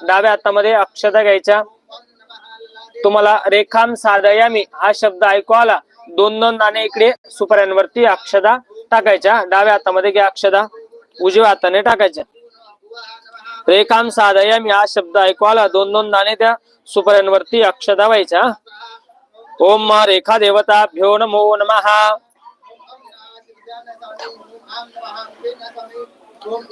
डाव्या हातामध्ये अक्षता घ्यायच्या. तुम्हाला रेखाम साधयामी हा शब्द ऐकू आला. दोन दोन दाणे इकडे सुपाऱ्यांवरती अक्षदा टाकायच्या. डाव्या हातामध्ये घ्या अक्षदा उजव्या हाताने टाकायच्या. रेखाम साधयामी हा शब्द ऐकू आला. दोन दोन दाणे त्या सुपाऱ्यांवरती अक्षदा व्हायच्या. ओम रेखा देवता भ्यो नमो. नमहा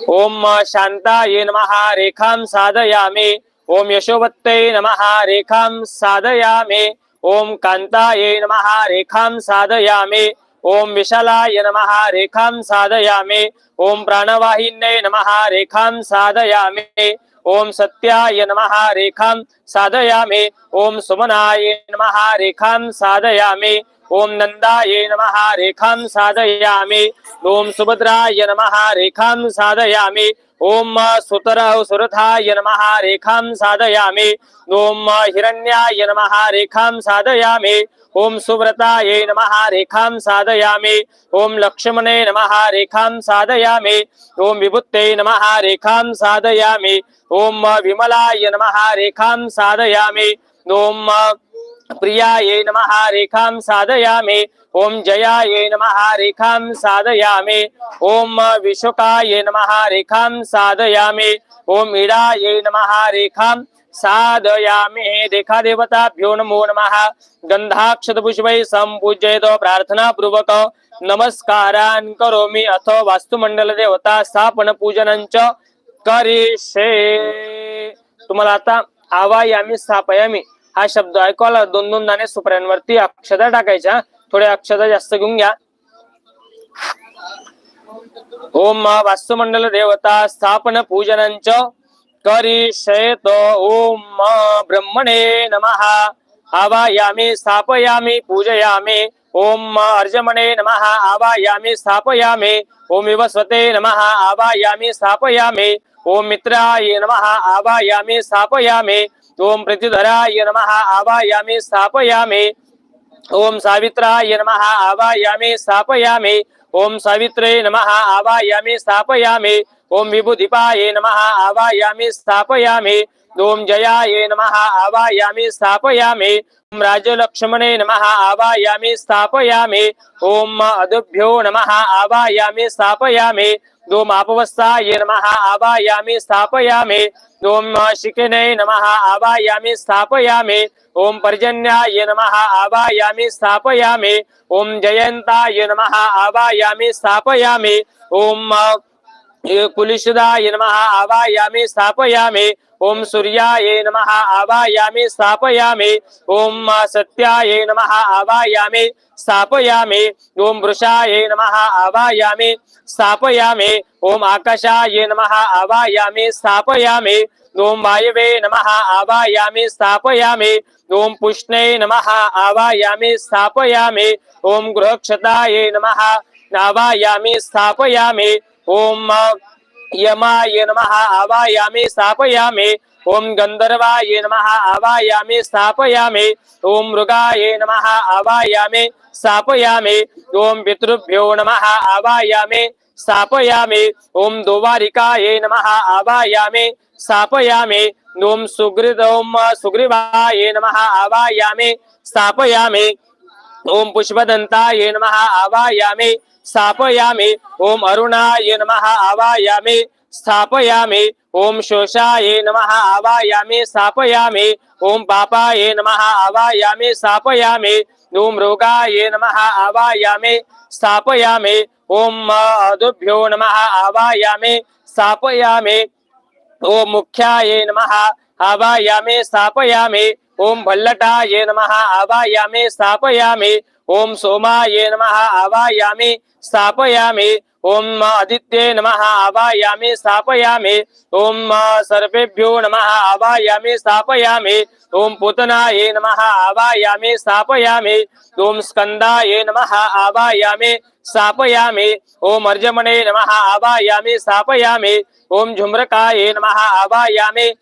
ओम शांताय नमः, रेखां साधयामि। ओम यशोवत्ते नमः, रेखां साधयामि। ओम कांताय नमः, रेखां साधयामि। ओम विशालाय नमः, रेखां साधयामि। ओम प्राणवाहिन्ये नमः, रेखां साधयामि। ओम सत्याय नमः, रेखां साधयामि। ओम सुमनाय नमः, रेखां साधयामि। ओम नंदाय नमः, रेखां साधयामि। ओम सुभद्राय नमः, रेखां साधयामि। ओम सुतर सुरथाय नमः, रेखां साधयामि। ओम हिरण्याय नमः, रेखां साधयामि। ओम सुव्रताय नमः, रेखां साधयामि। ओम लक्ष्मणे नमः, रेखां साधयामि। ओम विभुत्ते नमः, रेखां साधयामि। ओम विमलाय नमः, रेखां साधयामि। ओम प्रियाय नमः, रेखां साधयामि। ओम जयाय नमः, रेखां साधयामि। ओम विशुकाय नमः, रेखां साधयामि। ओम इडाय नमः, रेखां साधयामि देखा देवताभ्यो नमो नमः। गंधाक्षत पुष्पै संपूजयतो प्रार्थना पूर्वक नमस्कारान् करोमि। अथ वास्तुमंडल देवता स्थापन पूजनंच करिष्ये। तुम्हाला आता आवायामी स्थापयामी हा शब्द ऐकवाला दोन दोन दाणे सुपऱ्यांवरती अक्षता टाकायच्या. थोड्या अक्षता जास्त घेऊन घ्या. ओम वास्तुमंडल देवता स्थापन पूजनंच करिष्येत ओम ब्रह्मणे नमः। आवायामी, स्थापयामी, पूजयामी। ओम अर्जमणे नमः। आवायामी, स्थापयामी। ओम विवस्वते नमः। आवायामी, स्थापयामी। ओम मित्राय नमः। आवायामी, स्थापयामी। ओम प्रतिधराय नमः। आवायामी, स्थापयामी। ओम सावित्राय नमः। आवायामी, स्थापयामि। ओम सावित्रे नमः। आवायामी, स्थापयामि। ओम विभुदीपाय नमः, आवायामी, स्थापयामि। ओम जयाये नमः, आवायामी, स्थापयामि। ओम राजलक्ष्मणे नमः, आवायामी, स्थापयामि। ओम अदुभ्यो नमः, आवायामी, स्थापयामि। ओम आपवस्थाय नमः, आवायामी, स्थापयामि। ओम शिखिने नमः, आवायामी, स्थापयामि। ओम पर्जन्याय नमः, आवायामी, स्थापयामि। ओम जयंताय नमः, आवायामी, स्थापयामि। ओम कुलिशदाय नमः, आवायामी, स्थापयामि। ओम सूर्याय नमः, आवायामी, स्थापयामि। ओम सत्याय नमः, आवायामी, स्थापयामि। ओम वृषाय नमः, आवायामी, स्थापयामि। ओम आकाशाय नमः, आवायामी, स्थापयामि। ओम वायवे नमः, आवायामी, स्थापयामि। ओम पुष्णे नमः, आवायामी, स्थापयामि। ओम गृहक्षताय नमः, आवायामी, स्थापयामि। ओम यमाय नमः, आवायामी, स्थापयामि। ओम गंधर्वाय नमः, आवायामी, स्थापयामि। ओम मृगाय नमः, आवायामी, स्थापयामि। ओम पितृभ्यो नमः, आवायामी, स्थापयामि। ओम दोवारिकाय नमः, आवायामी, स्थापयामि। ओम सुग्रीद ओम सुग्रीवाय नमः, आवायामी, स्थापयामि। ओम पुष्पदंताय नमः आवायामि, स्थापयामि। ओम अरुणाय नमः आवायामि, स्थापयामि। ओम शोषाय नमः आवायामि, स्थापयामि। ओम पापाय नमः आवायामि, स्थापयामि। ओम रोगाय नमः आवायामि, स्थापयामि। ओम अदुभ्यो नमः आवायामि, स्थापयामि। ओम मुख्याय नमः आवायामे, स्थापयामि। ओम भल्लटाय नमः, आवायामे, स्थापयामि। ओम सोमाय नमः, आवायामि, स्थापयामि। ओम आदित्ये नमः, आवायामि, स्थापयामि। ओम सर्वेभ्यो नमः, आवायामि, स्थापयामि। ओम पूतनाय नमः, आवायामि, स्थापयामि। ओम स्कंदाय नमः, आवायामि, स्थापयामि। ओम अर्जमणे नमः, आवायामि, स्थापयामि। ओम झुम्रकाय नमः, आवायामि।